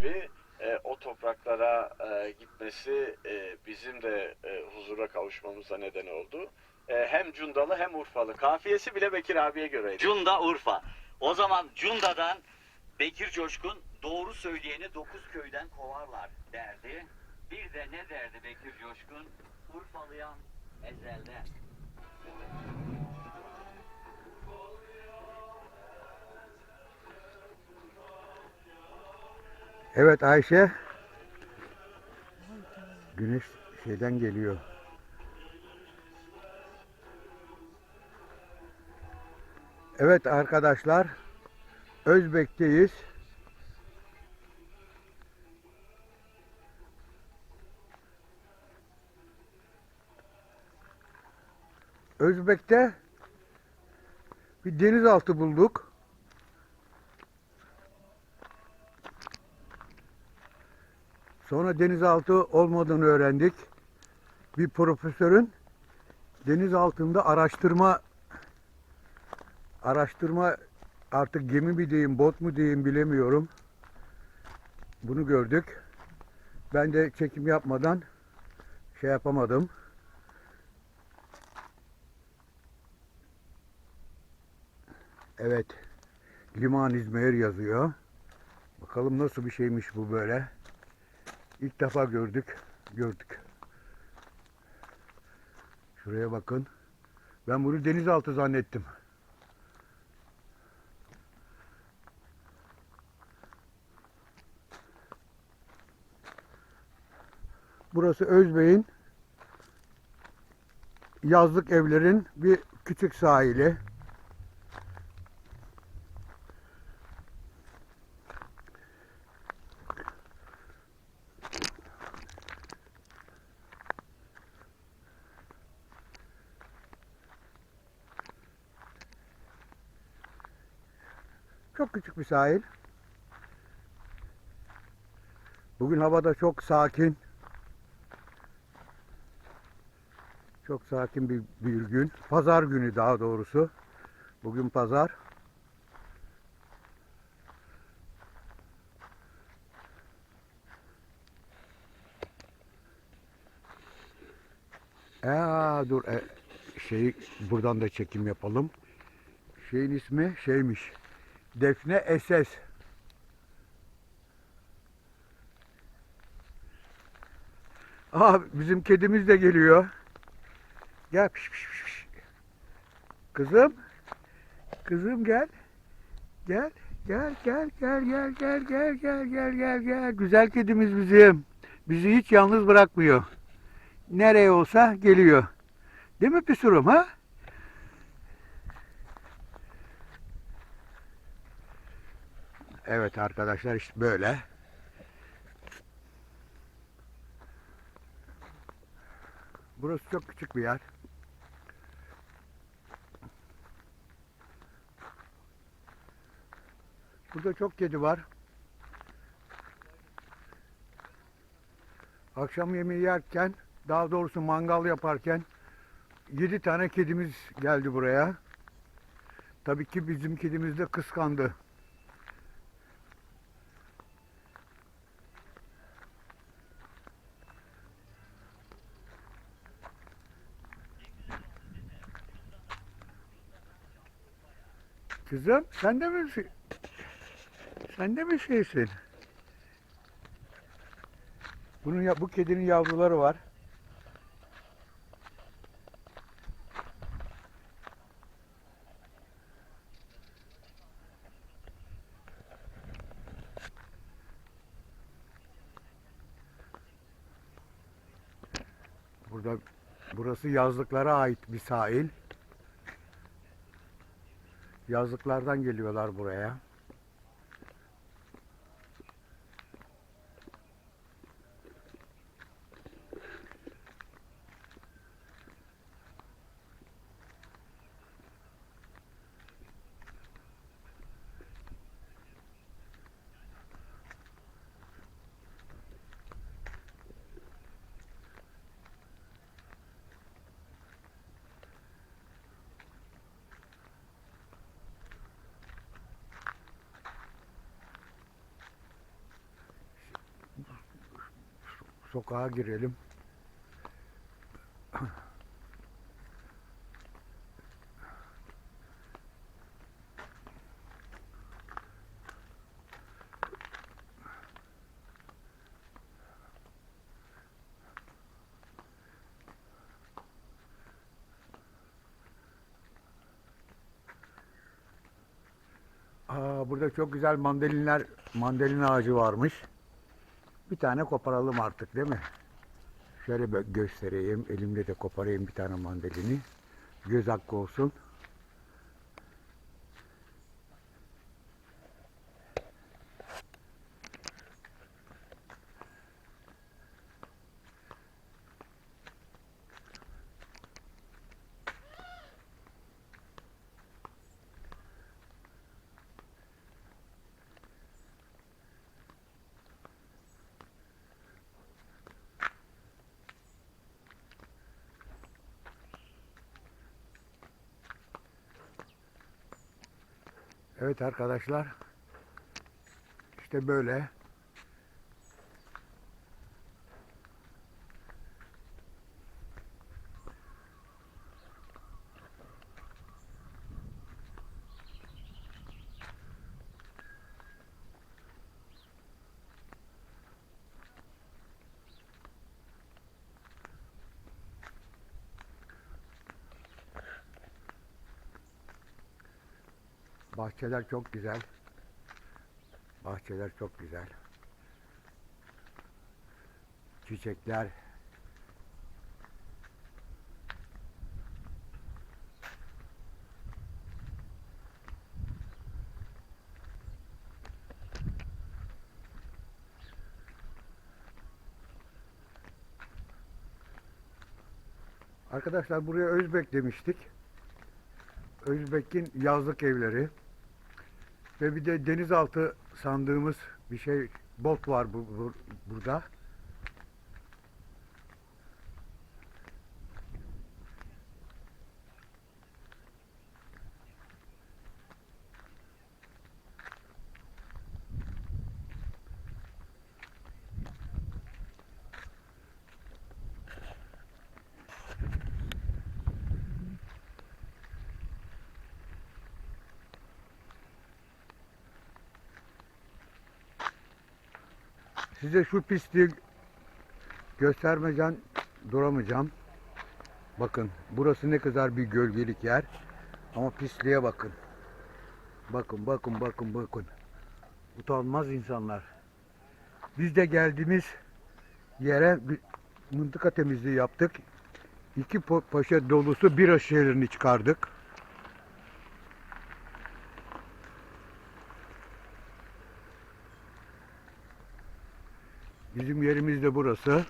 gibi e, o topraklara e, gitmesi e, bizim de e, huzura kavuşmamıza neden oldu. E, hem Cundalı hem Urfalı. Kafiyesi bile Bekir abiye göreydi. Cunda Urfa. O zaman Cunda'dan Bekir Coşkun doğru söyleyeni dokuz köyden kovarlar derdi. Bir de ne derdi Bekir Coşkun? Urfalıyan ezelden. Evet Ayşe. Güneş şeyden geliyor. Evet arkadaşlar. Özbek'teyiz. Özbek'te bir denizaltı bulduk. Sonra denizaltı olmadığını öğrendik. Bir profesörün deniz altında araştırma araştırma artık gemi mi diyeyim, bot mu diyeyim bilemiyorum. Bunu gördük. Ben de çekim yapmadan şey yapamadım. Evet. Liman İzmir yazıyor. Bakalım nasıl bir şeymiş bu böyle. İlk defa gördük. Gördük. Şuraya bakın. Ben bunu denizaltı zannettim. Burası Özbey'in yazlık evlerin bir küçük sahili. Çok küçük bir sahil. Bugün havada çok sakin. Çok sakin bir, bir gün. Pazar günü daha doğrusu. Bugün pazar. Aa, dur e, şey buradan da çekim yapalım. Şeyin ismi şeymiş. Defne Eses. Aa bizim kedimiz de geliyor. Gel. Piş, piş, piş, piş. Kızım. Kızım gel. Gel. Gel gel gel gel gel gel gel gel gel gel. Güzel kedimiz bizim. Bizi hiç yalnız bırakmıyor. Nereye olsa geliyor. Değil mi Pisurum ha? Evet arkadaşlar işte böyle. Burası çok küçük bir yer. Burada çok kedi var. Akşam yemeği yerken, daha doğrusu mangal yaparken yedi tane kedimiz geldi buraya. Tabii ki bizim kedimiz de kıskandı. Kızım sen de mi şey- sen de mi şeysin? Bunun ya bu kedinin yavruları var. Burada burası yazlıklara ait bir sahil. Yazlıklardan geliyorlar buraya. Sokağa girelim. Aa, burada çok güzel mandalinler, mandalina ağacı varmış. Bir tane koparalım artık değil mi? Şöyle göstereyim. Elimle de koparayım bir tane mandalini. Göz hakkı olsun. Evet arkadaşlar. İşte böyle. Bahçeler çok güzel. Bahçeler çok güzel. Çiçekler. Arkadaşlar buraya Özbek demiştik. Özbek'in yazlık evleri. Ve bir de denizaltı sandığımız bir şey bot var bu, bu- burada. Size şu pisliği göstermeden duramayacağım. Bakın burası ne kadar bir gölgelik yer. Ama pisliğe bakın. Bakın bakın bakın bakın. Utanmaz insanlar. Biz de geldiğimiz yere bir mıntıka temizliği yaptık. İki po- poşet dolusu bira şişelerini çıkardık. Bizim yerimiz de burası.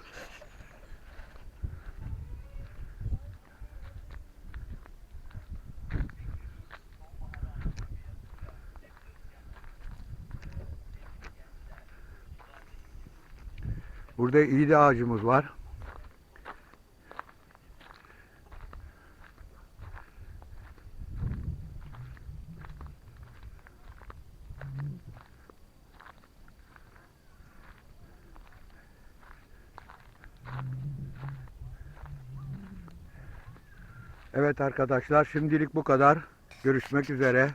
Burada iğde ağacımız var. Evet arkadaşlar şimdilik bu kadar. Görüşmek üzere.